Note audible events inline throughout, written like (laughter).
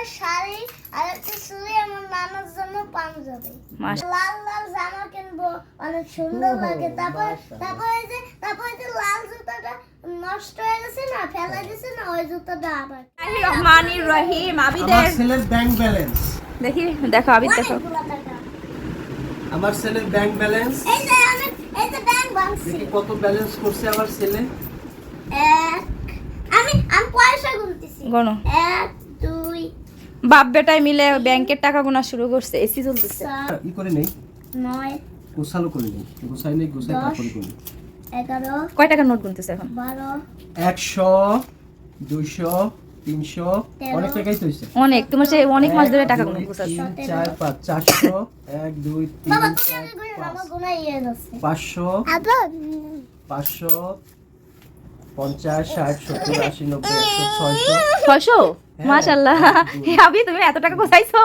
জামার শাড়ি আর একটা চুড়ি আমার নানার জন্য পাঞ্জাবি। লাল লাল জামা কিনবো অনেক সুন্দর লাগে। তারপর তারপর এই যে তারপর এই যে লাল জুতাটা নষ্ট হয়ে গেছে না ফেলা গেছে না ওই জুতাটা আবার। রহমানির রহিম আবিদের ছেলের ব্যাংক ব্যালেন্স দেখি দেখো আবিদ দেখো। আমার ছেলের ব্যাংক ব্যালেন্স এই যে আমি এই যে ব্যাংক দেখি কত ব্যালেন্স করছে আমার ছেলে। এক আমি আমি পয়সা গুনতেছি। গণো। এক বাপ বেটায় মিলে ব্যাংকের টাকা গোনা শুরু করছে এসি চলতেছে। ই করে নেই? নয়। গোছালো করে নেই। গোছাই নেই গোছাই দশ। তারপরে করি এগারো। কয় টাকার নোট গুনতেছে এখন? বারো। একশো দুইশো তিনশো। অনেক টাকাই তো হয়েছে। অনেক তোমার সে অনেক মাস ধরে টাকা গুনো গুছাচ্ছ চার পাঁচ চারশো এক দুই তিন বাবা তুমি আগে গুনে আমার গুনাই ইয়ে যাচ্ছে পাঁচশো পাঁচশো পঞ্চাশ ষাট সত্তর আশি নব্বই একশো ছয়শো। ছয়শো? হ্যাঁ। মাশাল্লাহ (laughs) আবি তুমি এত টাকা কোথায়ছো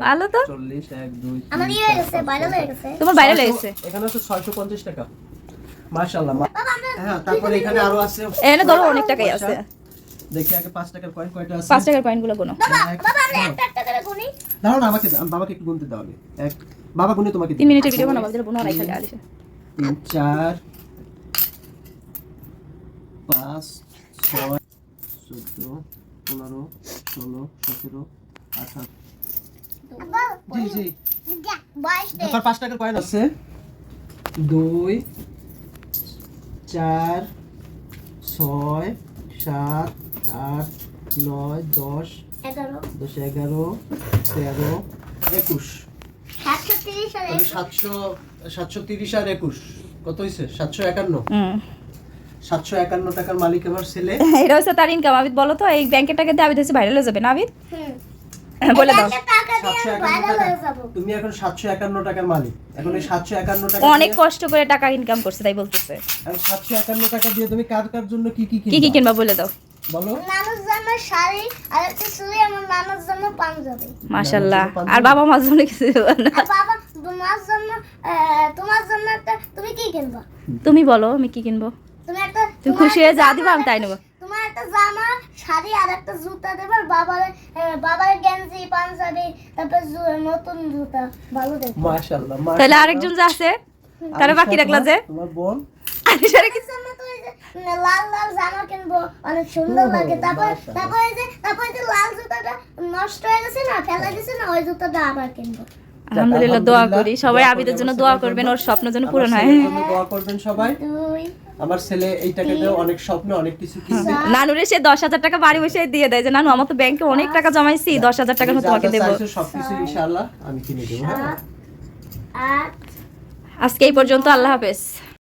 ভালো তো? চল্লিশ এক দুই তিন, আমার ইয়ে হয়ে গেছে পাঁচ, হয়ে গেছে তোমার বাইরে ছয়শো- লেগেছে এখানে ছয়শো পঞ্চাশ টাকা। মাশাল্লাহ মা- বাবা আমরা হ্যাঁ তারপরে এখানে আরও আছে। এখানে ধরো অনেক টাকাই আছে। দেখি আগে পাঁচ টাকার কয়েন কয়টা আছে। পাঁচ টাকার কয়েনগুলো গোনো। বাবা বাবা আমরা হ্যাঁ। একটা একটা করে গুনি। দাঁড়াও না আমাকে আমি বাবাকে একটু গুনতে দাও আগে। এক বাবা গুনে তোমাকে দিই। তিন মিনিটের ভিডিও বানাবো যেটা বোনো রাইখা আলিশে। তিন চার পাঁচ ছয় চোদ্দ পনেরো ষোলো সতেরো আঠারো। জি পাঁচ টাকার কয়েন আছে। দুই চার ছয় সাত আট নয় দশ দশ এগারো তেরো একুশ। সাতশো তিরিশ আর সাতশো সাতশো তিরিশ আর একুশ। কত হয়েছে সাতশো একান্ন। সাতশো একান্ন টাকার মালিক আমার ছেলে। এটা হচ্ছে তার ইনকাম আবিদ বলো তো এই ব্যাংকের টাকা দিয়ে আবিদ হচ্ছে ভাইরাল হয়ে যাবে না আবিদ? হুম বলে দাও। হয়ে তুমি এখন সাতশো একান্ন টাকার মালিক। এখন এই সাতশো একান্ন টাকা অনেক কষ্ট করে টাকা ইনকাম করছে তাই বলতেছে। এখন সাতশো একান্ন টাকা দিয়ে তুমি কার কার জন্য কি কি কি কি কিনবা? বলে দাও। বলো। নানার জন্য শাড়ি আর একটা চুড়ি আমার নানার জন্য পাঞ্জাবি। মাশাল্লাহ। আর বাবা মার জন্য কিছু না। বাবা তোমার জন্য তোমার জন্য একটা তুমি কি কিনবা? তুমি বলো আমি কি কিনবো? তুমি খুশি হয়ে যা দিবা আমি তাই নেব। তোমার একটা জামা শাড়ি আর একটা জুতা দেবে বাবার বাবার গেঞ্জি পাঞ্জাবি তারপর নতুন জুতা ভালো মাশাআল্লাহ তাহলে আরেকজন যে আছে তারা বাকি রাখলা যে। তোমার- বোন? কি- লাল লাল জামা কিনবো অনেক সুন্দর লাগে। তারপর তারপর এই যে তারপর এই যে লাল জুতাটা নষ্ট হয়ে গেছে না ফেলা গেছে না ওই জুতাটা আবার কিনবো। আলহামদুলিল্লাহ দোয়া করি। সবাই আবিদের জন্য দোয়া করবেন ওর স্বপ্ন যেন পূরণ হয়। দোয়া করবেন সবাই। আমার ছেলে এই অনেক স্বপ্ন অনেক কিছু কিনবে। নানুরে সে দশ হাজার টাকা বাড়ি বসে দিয়ে দেয় যে নানু আমার তো ব্যাংকে অনেক টাকা জমাইছি দশ হাজার টাকা তোমাকে দেবো। সবকিছু ইনশাআল্লাহ আমি কিনে দেবো হ্যাঁ। আজকে এই পর্যন্ত আল্লাহ হাফেজ।